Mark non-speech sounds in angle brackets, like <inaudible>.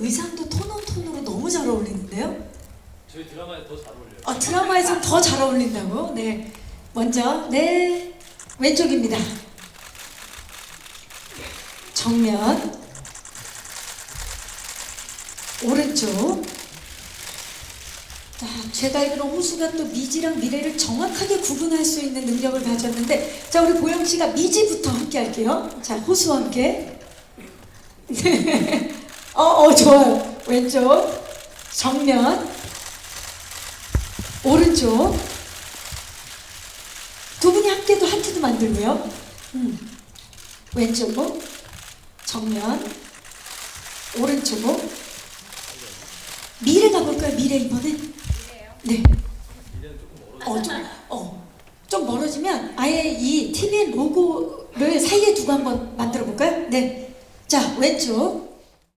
의상도 톤온 톤으로 너무 잘 어울리는데요. 저희 드라마에 더 잘 어울려요. 아, 드라마에서 더잘 어울린다고? 네. 먼저, 네. 왼쪽입니다. 정면. 오른쪽. 자, 제가 알기로 호수가 또 미지랑 미래를 정확하게 구분할 수 있는 능력을 가졌는데, 자, 우리 보영 씨가 미지부터 함께 할게요. 자, 호수와 함께. 네. <laughs> 어, 어, 좋아요. 왼쪽. 정면. 오른쪽 두 분이 함께도 하트도 만들고요. 음. 왼쪽으로 정면 오른쪽으로 미래 가볼까요? 미래 이번엔 네. 어, 좀, 어, 좀 멀어지면 아예 이 TV의 로고를 사이에 두고 한번 만들어 볼까요? 네. 자, 왼쪽.